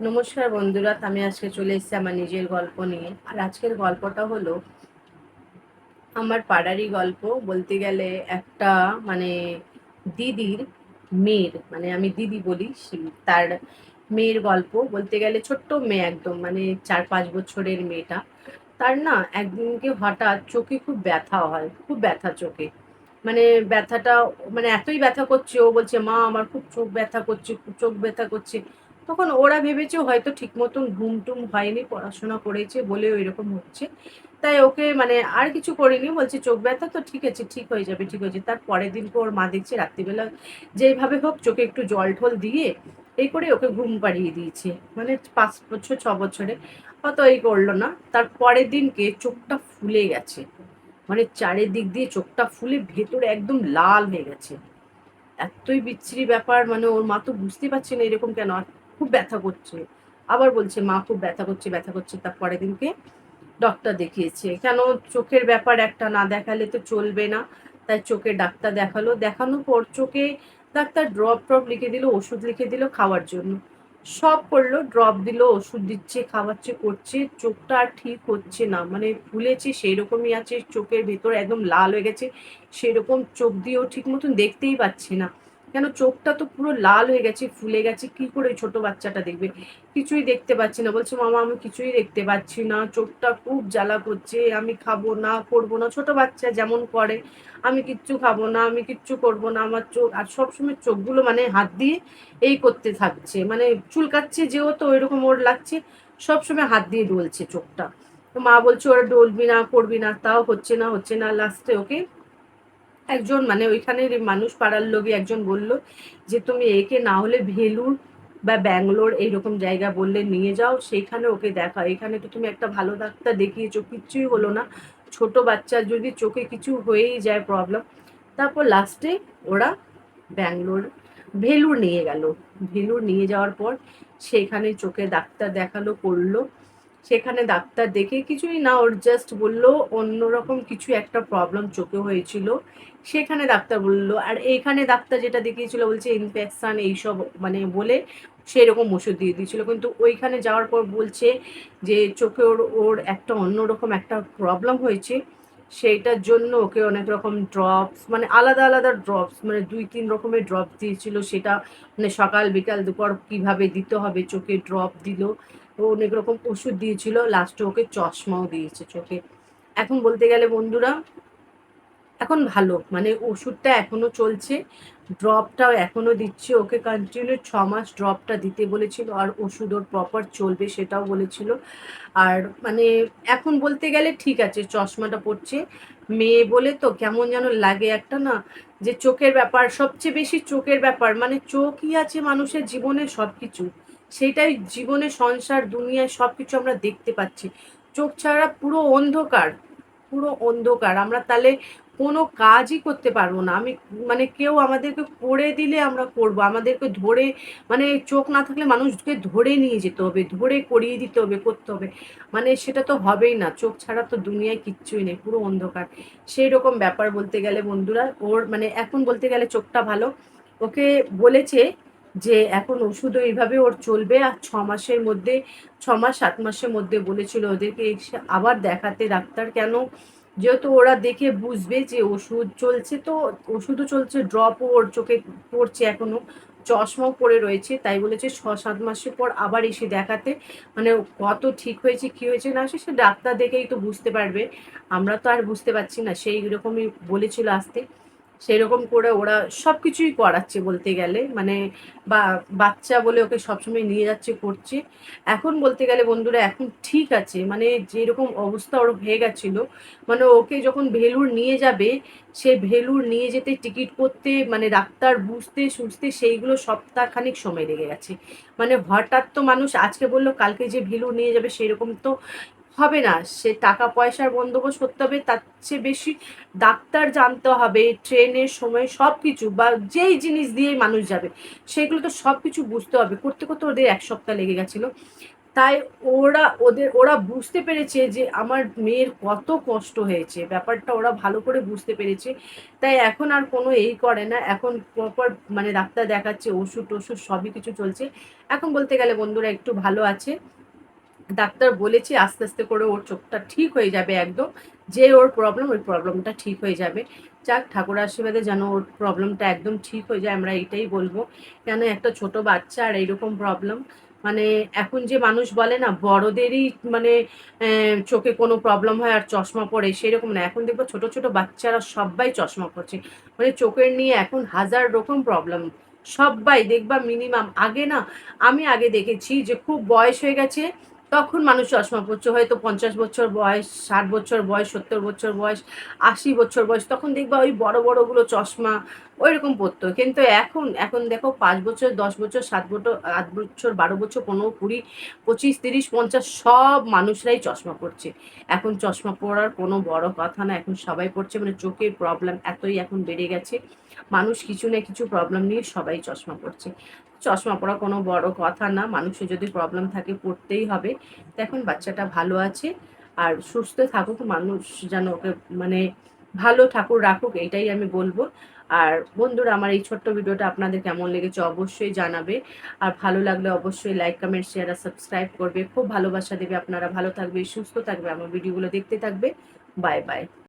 নমস্কার বন্ধুরা, আমি আজকে চলে এসেছি আমার নিজের গল্প নিয়ে। আর আজকের গল্পটা হলো আমার পাড়ারই গল্প। বলতে গেলে একটা মানে দিদির মেয়ের মানে আমি দিদি বলি তার মেয়ের গল্প। বলতে গেলে ছোট্ট মেয়ে একদম মানে চার পাঁচ বছরের মেয়েটা। তার না একদিনকে হঠাৎ চোখে খুব ব্যথা হয়, খুব ব্যথা চোখে। মানে ব্যথাটা মানে এতই ব্যথা করছে, ও বলছে, মা, আমার খুব চোখ ব্যথা করছে, খুব চোখ ব্যথা করছে। তখন ওরা ভেবেছে হয়তো ঠিক মতন ঘুম টুম হয়নি, পড়াশোনা করেছে বলে ওই রকম হচ্ছে। তাই ওকে মানে আর কিছু করিনি, বলছে চোখ ব্যথা তো ঠিক আছে, ঠিক হয়ে যাবে, ঠিক হয়েছে তার পরের দিনকে ওর মা দেখছে রাত্রিবেলা যেইভাবে হোক চোখে একটু জল ঠল দিয়ে এই করে ওকে ঘুম পাড়িয়ে দিয়েছে। মানে পাঁচ বছর, ছ বছরে। অত এই করল না। তার পরের দিনকে চোখটা ফুলে গেছে। মানে চারিদিক দিয়ে চোখটা ফুলে ভেতরে একদম লাল হয়ে গেছে। এতই বিচ্ছিরি ব্যাপার মানে ওর মা তো বুঝতে পারছে না এরকম কেন। আর খুব ব্যথা করছে। আবার বলছে, মা, খুব ব্যথা করছে ব্যথা করছে। তার পরের দিনকে ডক্টর দেখিয়েছে। কেন? চোখের ব্যাপার একটা না দেখালে তো চলবে না। তাই চোখে ডাক্তার দেখাল। দেখানোর পর চোখে ডাক্তার ড্রপ ট্রপ লিখে দিল, ওষুধ লিখে দিল খাওয়ার জন্য। সব করল ড্রপ দিল, ওষুধ দিচ্ছে, খাওয়াচ্ছে, করছে। চোখটা আর ঠিক হচ্ছে না। মানে ফুলেছে সেই রকমই আছে। চোখের ভেতর একদম লাল হয়ে গেছে। সেরকম চোখ দিয়েও ঠিক মতন দেখতেই পাচ্ছি না। কেন চোখটা তো পুরো লাল হয়ে গেছে, ফুলে গেছে, কি করে ছোট বাচ্চাটা দেখবে? কিছুই দেখতে পাচ্ছি না। বলছে, মামা, আমি কিছুই দেখতে পাচ্ছি না। চোখটা খুব জ্বালা করছে। আমি খাব না, করব না। ছোট বাচ্চা যেমন করে, আমি কিচ্ছু খাব না, আমি কিচ্ছু করব না। আমার চোখ, আর সবসময় চোখগুলো মানে হাত দিয়ে এই করতে থাকছে। মানে চুলকাচ্ছে যেহেতু, ওইরকম ওর লাগছে। সবসময় হাত দিয়ে ডলছে চোখটা। মা বলছে, ওরা ডলবি না, করবি না। তাও হচ্ছে না হচ্ছে না, লাস্টে, ওকে? একজন মানে ওইখানের মানুষ পাড়ার লোকই একজন বলল যে, তুমি একে না হলে ভেলুর বা ব্যাঙ্গালোর এইরকম জায়গা বললে নিয়ে যাও, সেইখানে ওকে দেখা। এখানে তো তুমি একটা ভালো ডাক্তার দেখিয়েছো, কিচ্ছুই হলো না। ছোট বাচ্চার যদি চোখে কিছু হয়েই যায় প্রবলেম তারপর লাস্টে ওরা ব্যাঙ্গালোর, ভেলুর নিয়ে গেল। ভেলুর নিয়ে যাওয়ার পর সেখানে চোখে ডাক্তার দেখাল করল সেখানে ডাক্তার দেখে কিছুই না, ওর জাস্ট বলল অন্যরকম কিছু একটা প্রবলেম চোখে হয়েছিল। সেখানে ডাক্তার বলল, আর এইখানে ডাক্তার যেটা দেখিয়েছিল, বলছে ইনফেকশন এইসব মানে বলে সেই রকম ওষুধ দিয়ে দিয়েছিল। কিন্তু ওইখানে যাওয়ার পর বলছে যে চোখে ওর ওর একটা অন্যরকম একটা প্রবলেম হয়েছে। সেইটার জন্য ওকে অনেক রকম ড্রপস মানে আলাদা আলাদা ড্রপস মানে দুই, তিন রকমের ড্রপ দিয়েছিল। সেটা মানে সকাল, বিকাল, দুপুর কীভাবে দিতে হবে, চোখে ড্রপ দিল। ও অনেক রকম ওষুধ দিয়েছিল লাস্টে ওকে চশমাও দিয়েছে চোখে। এখন বলতে গেলে বন্ধুরা, এখন ভালো মানে ওষুধটা এখনও চলছে ড্রপটাও এখনও দিচ্ছে, ওকে কন্টিনিউ ছ মাস ড্রপটা দিতে বলেছিল, আর ওষুধ ওর প্রপার চলবে সেটাও বলেছিল। আর মানে এখন বলতে গেলে ঠিক আছে, চশমাটা পড়ছে মেয়ে বলে তো কেমন যেন লাগে একটা না, যে চোখের ব্যাপার, সবচেয়ে বেশি চোখের ব্যাপার মানে চোখই আছে মানুষের জীবনে সব কিছু সেটাই জীবনে, সংসার দুনিয়ায় সব কিছু আমরা দেখতে পাচ্ছি। চোখ ছাড়া পুরো অন্ধকার পুরো অন্ধকার। আমরা তাহলে কোনো কাজই করতে পারব না। আমি মানে কেউ আমাদেরকে করে দিলে আমরা করব। আমাদেরকে ধরে মানে চোখ না থাকলে মানুষকে ধরে নিয়ে যেতে হবে, ধরে করিয়ে দিতে হবে, করতে হবে। মানে সেটা তো হবেই না। চোখ ছাড়া তো দুনিয়ায় কিচ্ছুই নেই, পুরো অন্ধকার। সেই রকম ব্যাপার বলতে গেলে বন্ধুরা, ওর মানে এখন বলতে গেলে চোখটা ভালো। ওকে বলেছে যে এখন ওষুধ এইভাবে ওর চলবে আর ছ মাসের মধ্যে, ছ মাস, সাত মাসের মধ্যে বলেছিল ওদেরকে আবার দেখাতে ডাক্তার কেন? যেহেতু ওরা দেখে বুঝবে যে ওষুধ চলছে তো, ওষুধও চলছে ড্রপও ওর চোখে পড়ছে এখনও, চশমাও পড়ে রয়েছে, তাই বলেছে ছ, সাত মাসের পর আবার এসে দেখাতে। মানে কত ঠিক হয়েছে, কি হয়েছে না সে ডাক্তার দেখেই তো বুঝতে পারবে। আমরা তো আর বুঝতে পারছি না, সেই রকমই বলেছিল আসতে। সেই রকম করে ওরা সব কিছুই করাচ্ছে বলতে গেলে। মানে বা, বাচ্চা বলে ওকে সবসময় নিয়ে যাচ্ছে, করছে। এখন বলতে গেলে বন্ধুরা, এখন ঠিক আছে। মানে যেরকম অবস্থা ওর হয়ে গেছিল মানে ওকে যখন ভেলুর নিয়ে যাবে, সে ভেলুর নিয়ে যেতে টিকিট করতে মানে ডাক্তার বুঝতে সুঝতে সেইগুলো সপ্তাহখানিক সময় লেগে গেছে। মানে হঠাৎ তো মানুষ আজকে বলল, কালকে যে ভেলুর নিয়ে যাবে, সেরকম তো হবে না। সে টাকা পয়সার বন্দোবস্ত করতে হবে, তার চেয়ে বেশি ডাক্তার জানতে হবে, ট্রেনের সময় সব কিছু বা যেই জিনিস দিয়েই মানুষ যাবে, সেগুলো তো সব কিছু বুঝতে হবে। করতে করতে ওদের এক সপ্তাহ লেগে গেছিল। তাই ওরা, ওদের, ওরা বুঝতে পেরেছে যে আমার মেয়ের কত কষ্ট হয়েছে। ব্যাপারটা ওরা ভালো করে বুঝতে পেরেছে। তাই এখন আর কোনো এই করে না। এখন প্রপার মানে ডাক্তার দেখাচ্ছে ওষুধ টষুধ সবই কিছু চলছে। এখন বলতে গেলে বন্ধুরা একটু ভালো আছে। ডাক্তার বলেছে আস্তে আস্তে করে ওর চোখটা ঠিক হয়ে যাবে একদম। যে ওর প্রবলেম ওই প্রবলেমটা ঠিক হয়ে যাবে। যাক, ঠাকুর আশীর্বাদে যেন ওর প্রবলেমটা একদম ঠিক হয়ে যায়, আমরা এটাই বলব। কেন একটা ছোট বাচ্চা আর এইরকম প্রবলেম মানে এখন যে মানুষ বলে না, বড়দেরই মানে চোখে কোনো প্রবলেম হয় আর চশমা পড়ে সেরকম না। এখন দেখব ছোট ছোট বাচ্চারা সবাই চশমা পড়ছে মানে চোখের নিয়ে এখন হাজার রকম প্রবলেম সবাই দেখবা মিনিমাম আগে না, আমি আগে দেখেছি যে খুব বয়স হয়ে গেছে তখন মানুষ চশমা পড়ছে হয়তো পঞ্চাশ বছর বয়স, ষাট বছর বয়স, সত্তর বছর বয়স, আশি বছর বয়স, তখন দেখবা ওই বড় বড়গুলো চশমা ওই রকম পড়তো। কিন্তু এখন এখন দেখো পাঁচ বছর, দশ বছর, সাত বছর, আট বছর, বারো বছর, পনেরো, কুড়ি, পঁচিশ, তিরিশ, পঞ্চাশ সব মানুষরাই চশমা পড়ছে। এখন চশমা পড়ার কোনো বড় কথা না, এখন সবাই পড়ছে মানে চোখের প্রবলেম এতই এখন বেড়ে গেছে। মানুষ কিছু না কিছু প্রবলেম নিয়ে সবাই চশমা পড়ছে। চশমা পড়া কোনো বড় কথা না, মানুষের যদি প্রবলেম থাকে পড়তেই হবে। তো এখন বাচ্চাটা ভালো আছে, আর সুস্থ থাকুক, মানুষ যেন ওকে মানে ভালো ঠাকুর রাখুক এটাই আমি বলব। আর বন্ধুরা, আমার এই ছোট্ট ভিডিওটা আপনাদের কেমন লেগেছে অবশ্যই জানাবে। আর ভালো লাগলে অবশ্যই লাইক কমেন্ট শেয়ার আর সাবস্ক্রাইব করবে। খুব ভালোবাসা দেবে আপনারা। ভালো থাকবে, সুস্থ থাকবে। আমার ভিডিওগুলো দেখতে থাকবে। Bye bye